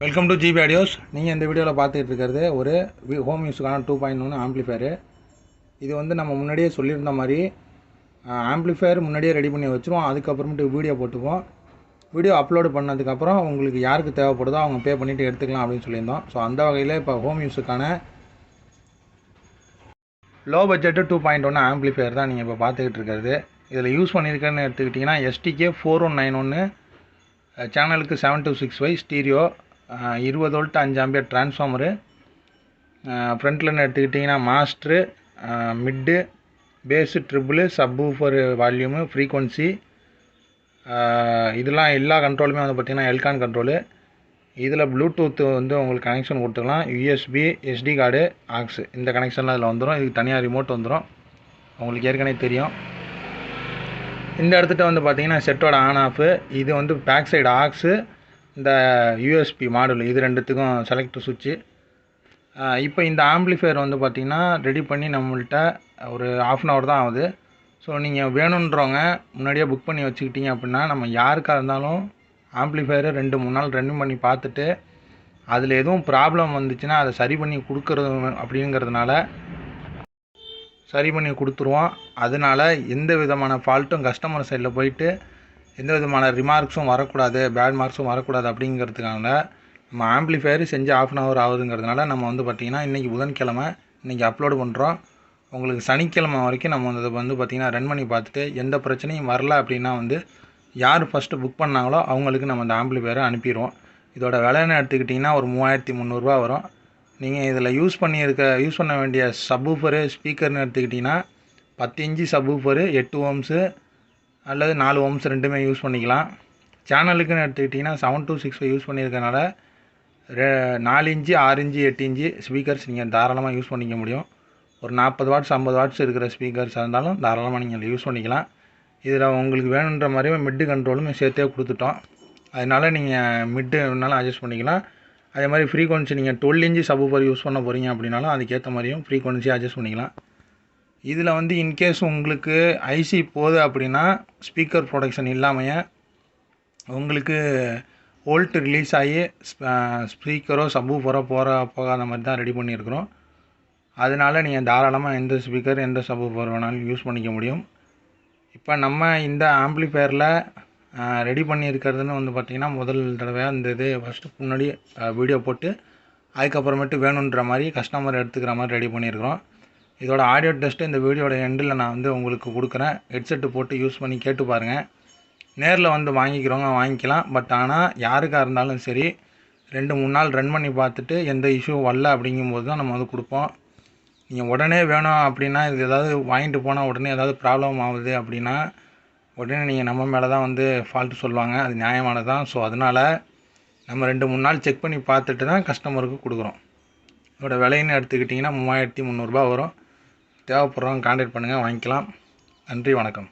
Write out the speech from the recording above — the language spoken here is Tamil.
வெல்கம் டு ஜிபி ஆடியோஸ் நீங்கள் இந்த வீடியோவில் பார்த்துக்கிட்டு இருக்கிறது ஒரு ஹோம் யூஸுக்கான டூ பாயிண்ட் ஒன்று ஆம்ப்ளிஃபயரு இது வந்து நம்ம முன்னாடியே சொல்லியிருந்த மாதிரி ஆம்ப்ளிஃபயர் முன்னாடியே ரெடி பண்ணி வச்சுருவோம். அதுக்கப்புறமேட்டு வீடியோ போட்டுப்போம் வீடியோ அப்லோடு பண்ணதுக்கப்புறம் உங்களுக்கு யாருக்கு தேவைப்படுதோ அவங்க பே பண்ணிவிட்டு எடுத்துக்கலாம் அப்படின்னு சொல்லியிருந்தோம். ஸோ அந்த வகையில் இப்போ ஹோம் யூஸுக்கான லோ பட்ஜெட்டு டூ பாயிண்ட் ஒன்று ஆம்ப்ளிஃபயர் தான் நீங்கள் இப்போ பார்த்துக்கிட்டு இருக்கிறது. இதில் யூஸ் பண்ணியிருக்கேன்னு எடுத்துக்கிட்டிங்கன்னா எஸ்டிகே ஃபோர் ஒன் நைன் ஒன்று சேனலுக்கு seven two six five stereo இருபது வோல்ட் அஞ்சு ஆம்பியர் ட்ரான்ஸ்ஃபார்மரு ஃப்ரண்ட்லன்னு எடுத்துக்கிட்டிங்கன்னா master mid bass treble subwoofer volume frequency இதெல்லாம் எல்லா கண்ட்ரோலுமே வந்து பார்த்திங்கன்னா எல்கான் கண்ட்ரோலு இதில் ப்ளூடூத்து வந்து உங்களுக்கு கனெக்ஷன் கொடுத்துக்கலாம். யூஎஸ்பி எஸ்டி கார்டு ஆக்ஸு இந்த கனெக்ஷன்லாம் இதில் வந்துடும் இதுக்கு தனியாக ரிமோட் வந்துடும் உங்களுக்கு ஏற்கனவே தெரியும். இந்த இடத்துட்ட வந்து பார்த்தீங்கன்னா செட்டோட ஆன் ஆஃபு இது வந்து பேக் சைடு ஆக்ஸு இந்த யூஎஸ்பி மாடல் இது ரெண்டுத்துக்கும் செலக்டர் சுவிட்சு இப்போ இந்த ஆம்ப்ளிஃபையர் வந்து பார்த்திங்கன்னா ரெடி பண்ணி நம்மள்கிட்ட ஒரு ஆஃப் அன் ஹவர் தான் ஆகுது. ஸோ நீங்கள் வேணுன்றவங்க முன்னாடியே புக் பண்ணி வச்சுக்கிட்டீங்க அப்படின்னா நம்ம யாருக்காக இருந்தாலும் ஆம்ப்ளிஃபையரை ரெண்டு மூணு நாள் ரன் பண்ணி பார்த்துட்டு அதில் எதுவும் ப்ராப்ளம் வந்துச்சுன்னா அதை சரி பண்ணி கொடுக்குறது அப்படிங்கிறதுனால சரி பண்ணி கொடுத்துருவோம். அதனால எந்த விதமான ஃபால்ட்டும் கஸ்டமர் சைடில் போயிட்டு எந்த விதமான ரிமார்க்ஸும் வரக்கூடாது பேட் மார்க்ஸும் வரக்கூடாது அப்படிங்கிறதுக்காக நம்ம ஆம்ப்ளிஃபையர் செஞ்சு ஆஃப் அன் ஹவர் ஆகுதுங்கிறதுனால நம்ம வந்து பார்த்திங்கன்னா இன்றைக்கி புதன்கிழமை இன்றைக்கி அப்லோடு பண்ணுறோம் உங்களுக்கு சனிக்கிழமை வரைக்கும் நம்ம வந்து வந்து பார்த்திங்கன்னா ரன் பண்ணி பார்த்துட்டு எந்த பிரச்சனையும் வரல அப்படின்னா வந்து யார் ஃபஸ்ட்டு புக் பண்ணாங்களோ அவங்களுக்கு நம்ம அந்த ஆம்பிளிஃபயரை அனுப்பிடுவோம். இதோட விலைன்னு எடுத்துக்கிட்டிங்கன்னா ஒரு மூவாயிரத்தி முந்நூறுரூவா வரும். நீங்கள் இதில் யூஸ் பண்ணியிருக்க யூஸ் பண்ண வேண்டிய சப்வூஃபரு ஸ்பீக்கர்னு எடுத்துக்கிட்டிங்கன்னா பத்து இன்ச்சு சப்வூஃபரு எட்டு ஓம்ஸு அல்லது நாலு ஓம்ஸ் ரெண்டுமே யூஸ் பண்ணிக்கலாம். சேனலுக்குன்னு எடுத்துக்கிட்டிங்கன்னா செவன் டூ சிக்ஸ் யூஸ் பண்ணியிருக்கனால ரெ நாலு இன்ச்சு ஆறு இன்ச்சு எட்டு இன்ச்சு ஸ்பீக்கர்ஸ் நீங்கள் தாராளமாக யூஸ் பண்ணிக்க முடியும். ஒரு நாற்பது வாட்ஸ் ஐம்பது வாட்ஸ் இருக்கிற ஸ்பீக்கர்ஸாக இருந்தாலும் தாராளமாக நீங்கள் யூஸ் பண்ணிக்கலாம். இதில் உங்களுக்கு வேணுன்ற மாதிரியும் மிட்டு கண்ட்ரோலும் சேர்த்தே கொடுத்துட்டோம். அதனால் நீங்கள் மிட்டு வேணாலும் அட்ஜஸ்ட் பண்ணிக்கலாம். அதே மாதிரி ஃப்ரீக்வன்சி நீங்கள் டுவெல் இன்ச்சு சபூஃபர் யூஸ் பண்ண போகிறீங்க அப்படின்னாலும் அதுக்கேற்ற மாதிரியும் ஃப்ரீக்வன்சி அட்ஜஸ்ட் பண்ணிக்கலாம். இதில் வந்து இன்கேஸ் உங்களுக்கு ஐசி போகுது அப்படின்னா ஸ்பீக்கர் ப்ரொடக்ஷன் இல்லாமையே உங்களுக்கு வோல்ட் ரிலீஸ் ஆகி ஸ்பீக்கரோ சப்வூஃபரோ போகிற போகாத மாதிரி தான் ரெடி பண்ணியிருக்கிறோம். அதனால் நீங்கள் தாராளமாக எந்த ஸ்பீக்கர் எந்த சப்வூஃபர் வேணாலும் யூஸ் பண்ணிக்க முடியும். இப்போ நம்ம இந்த ஆம்ப்ளிஃபயரில் ரெடி பண்ணியிருக்கிறதுன்னு வந்து பார்த்திங்கன்னா முதல் தடவையாக இந்த இது ஃபஸ்ட்டு முன்னாடி வீடியோ போட்டு அதுக்கப்புறமேட்டு வேணுன்ற மாதிரி கஸ்டமர் எடுத்துக்கிற மாதிரி ரெடி பண்ணியிருக்கிறோம். இதோட ஆடியோ டெஸ்ட்டு இந்த வீடியோட எண்டில் நான் வந்து உங்களுக்கு கொடுக்குறேன். ஹெட்செட்டு போட்டு யூஸ் பண்ணி கேட்டு பாருங்கள் நேரில் வந்து வாங்கிக்கிறவங்க வாங்கிக்கலாம். பட் ஆனால் யாருக்காக இருந்தாலும் சரி ரெண்டு மூணு நாள் ரன் பண்ணி பார்த்துட்டு எந்த இஷ்யூ வரல அப்படிங்கும்போது தான் நம்ம வந்து கொடுப்போம். நீங்கள் உடனே வேணும் அப்படின்னா இது ஏதாவது வாங்கிட்டு போனால் உடனே ஏதாவது ப்ராப்ளம் ஆகுது அப்படின்னா உடனே நீங்கள் நம்ம மேலே தான் வந்து ஃபால்ட்டு சொல்லுவாங்க. அது நியாயமானது தான் ஸோ அதனால் நம்ம ரெண்டு மூணு நாள் செக் பண்ணி பார்த்துட்டு தான் கஸ்டமருக்கு கொடுக்குறோம். இதோட விலைன்னு எடுத்துக்கிட்டிங்கன்னா மூவாயிரத்தி முந்நூறுரூபா வரும். தேவைப்படுறவங்க கான்டாக்ட் பண்ணுங்கள் வாங்கிக்கலாம். நன்றி வணக்கம்.